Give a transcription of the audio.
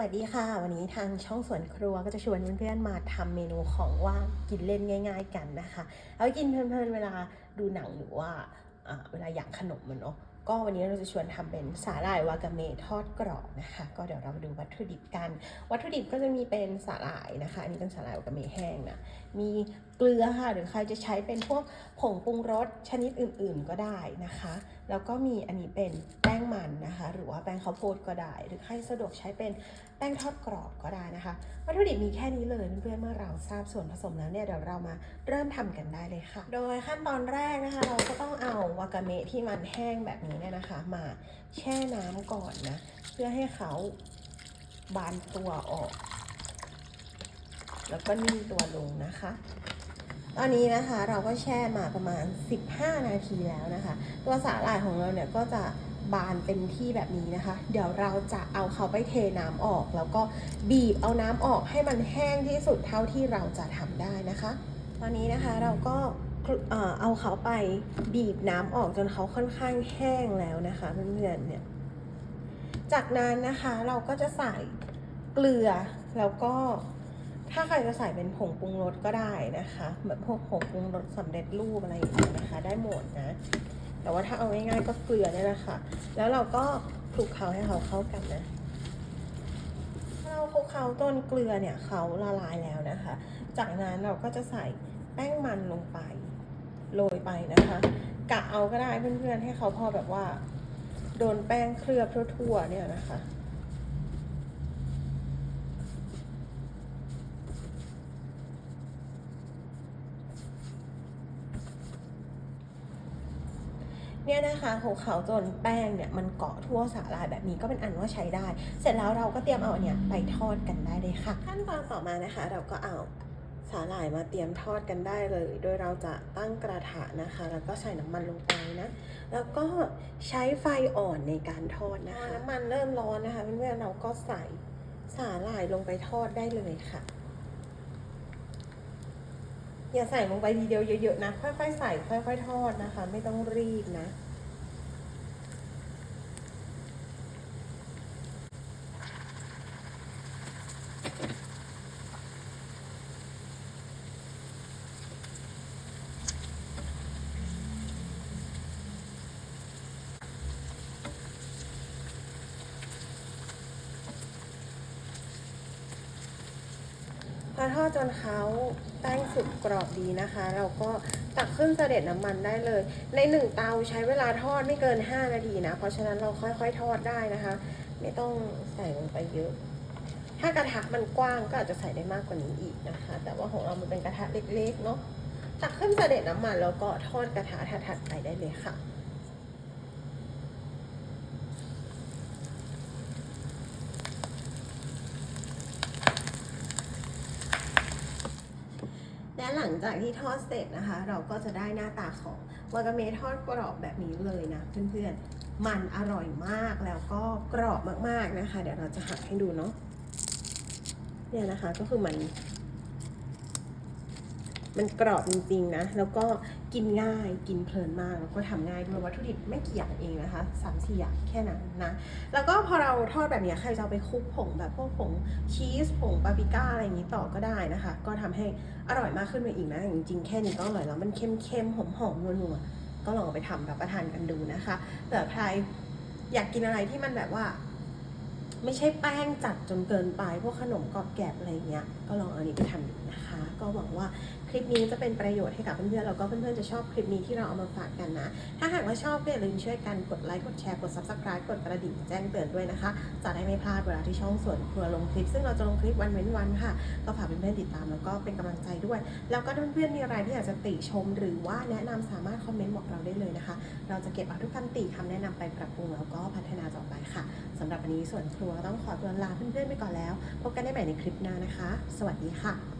วัสดีค่ะ วันนี้ทางช่องสวนครัวก็จะชวนเพื่อนๆมาทำเมนูของว่างกินเล่นง่าย ๆ กันนะคะเอากินเพลินๆเวลาดูหนังหรือว่าเวลาอยากขนมมันเนาะก็วันนี้เราจะชวนทำเป็นสาหร่ายวากาเมทอดกรอบนะคะ ก็เดี๋ยวเรามาดูวัตถุดิบกัน วัตถุดิบก็จะมีเป็นสาหร่ายนะคะ อันนี้เป็นสาหร่ายวากาเมแห้งนะมีเกลือค่ะหรือใครจะใช้เป็นพวกผงปรุงรสชนิดอื่นๆก็ได้นะคะ แล้วก็มีอันนี้เป็นแป้งมันนะคะ หรือว่าแป้งข้าวโพดก็ได้ หรือใครสะดวกใช้เป็นแป้งทอดกรอบก็ได้นะคะ วัตถุดิบมีแค่นี้เลยเพื่อนเมื่อเราทราบส่วนผสมแล้วเนี่ยเดี๋ยวเรามาเริ่มทำกันได้เลยค่ะ โดยขั้นตอนแรกนะคะ เราก็ต้องเอาวากาเมะที่มันแห้งแบบนี้เนี่ยนะคะ มาแช่น้ำก่อนนะ เพื่อให้เขาบานตัวออก แล้วก็นิ่มตัวลงนะคะ ตอนนี้นะคะเราก็แช่มาประมาณ 15 นาทีแล้วนะคะ ตัวสาหร่ายของเราเนี่ยก็จะบานเต็มที่แบบนี้นะคะ เดี๋ยวเราจะเอาเขาไปเทน้ำออก แล้วก็บีบเอาน้ำออกให้มันแห้งที่สุดเท่าที่เราจะทำได้นะคะ ตอนนี้นะคะเราก็เอาเขาไปบีบน้ำออกจนเขาค่อนข้างแห้งแล้วนะคะเพื่อนๆเนี่ย จากนั้นนะคะเราก็จะใส่เกลือแล้วก็ ถ้าใครจะใส่เป็นผงปรุงรสก็ได้นะคะแบบพวกผงปรุงรสสำเร็จรูปอะไรอย่างเงี้ยนะคะ ได้หมดนะ แต่ว่าถ้าเอาง่ายๆก็เกลือเนี่ยแหละค่ะ แล้วเราก็คลุกเคล้าให้เขาเข้ากันนะถ้าเราคลุกเคล้าต้นเกลือเนี่ยเขาละลายแล้วนะคะ จากนั้นเราก็จะใส่แป้งมันลงไปโรยไปนะคะกะเอาก็ได้เพื่อนๆให้เขาพอแบบว่า โดนแป้งเคลือบทั่วๆเนี่ยนะคะ เนี่ยนะคะของเขาจนแป้งเนี่ยมันเกาะทั่วสาหร่ายแบบนี้ก็เป็นอันว่าใช้ได้ เสร็จแล้วเราก็เตรียมเอาอันเนี้ยไปทอดกันได้เลยค่ะ ขั้นตอนต่อมานะคะ เราก็เอาสาหร่ายมาเตรียมทอดกันได้เลย โดยเราจะตั้งกระทะนะคะ แล้วก็ใส่น้ำมันลงไปนะ แล้วก็ใช้ไฟอ่อนในการทอดนะคะ น้ำมันเริ่มร้อนนะคะเพื่อนๆเราก็ใส่สาหร่ายลงไปทอดได้เลยค่ะ อย่าใส่ลงไปทีเดียวเยอะๆนะ ค่อยๆใส่ค่อยๆทอดนะคะ ไม่ต้องรีบนะ พ อทอดจนเขาแป้งสุกกรอบดีนะคะ เราก็ตักขึ้นเสด็จน้ำมันได้เลย ในหนึ่งเตาใช้เวลาทอดไม่เกิน 5 นาทีนะ เพราะฉะนั้นเราค่อยๆทอดได้นะคะ ไม่ต้องใส่ลงไปเยอะ ถ้ากระทะมันกว้างก็อาจจะใส่ได้มากกว่านี้อีกนะคะ แต่ว่าของเรามันเป็นกระทะเล็กๆเนาะตักขึ้นเสด็จน้ำมันแล้วก็ทอดกระทะถัดๆไปได้เลยค่ะ หลังจากที่ทอดเสร็จนะคะ เราก็จะได้หน้าตาของวากาเมทอดกรอบแบบนี้เลยนะเพื่อนๆ มันอร่อยมากแล้วก็กรอบมากๆนะคะ เดี๋ยวเราจะหักให้ดูเนาะเนี่ยนะคะก็คือมัน มันกรอบจริงๆนะ แล้วก็กินง่ายกินเพลินมาก แล้วก็ทำง่ายด้วยวัตถุดิบไม่กี่อย่างเองนะคะสามสี่อย่างแค่นั้นนะ แล้วก็พอเราทอดแบบนี้ใครจะเอาไปคลุกผงแบบพวกผงชีสผงปาปริก้าอะไรอย่างนี้ต่อก็ได้นะคะ ก็ทำให้อร่อยมากขึ้นไปอีกนะจริงๆแค่นี้ก็อร่อยแล้วมันเค็มๆหอมๆนัวๆก็ลองเอาไปทำรับประทานกันดูนะคะแต่ใครอยากกินอะไรที่มันแบบว่า ไม่ใช่แป้งจัดจนเกินไป พวกขนมกรอบแกรบอะไรเงี้ย ก็ลองเอาอันนี้ไปทำดูนะคะ ก็หวังว่าคลิปนี้จะเป็นประโยชน์ให้กับเพื่อนๆ แล้วก็เพื่อนๆ จะชอบคลิปนี้ที่เราเอามาฝากกันนะ ถ้าหากว่าชอบก็อย่าลืมช่วยกันกดไลค์ กดแชร์ กด subscribe กดกระดิ่งแจ้งเตือนด้วยนะคะ จะได้ไม่พลาดเวลาที่ช่องส่วนครัวลงคลิป ซึ่งเราจะลงคลิปวันเว้นวันค่ะ ก็ฝากเพื่อนๆ ติดตามแล้วก็เป็นกำลังใจด้วย แล้วก็เพื่อนๆ มีอะไรที่อยากจะติชม หรือว่าแนะนำสามารถคอมเมนต์บอกเราได้เลยนะคะ เราจะเก็บเอาทุกคำติคำแนะนำไปปรับปรุงแล้วก็พัฒนาต่อไปค่ะสำหรับวันนี้ส่วนครัวต้องขอตัวลาเพื่อนๆไปก่อนแล้ว พบกันได้ใหม่ในคลิปหน้านะคะ สวัสดีค่ะ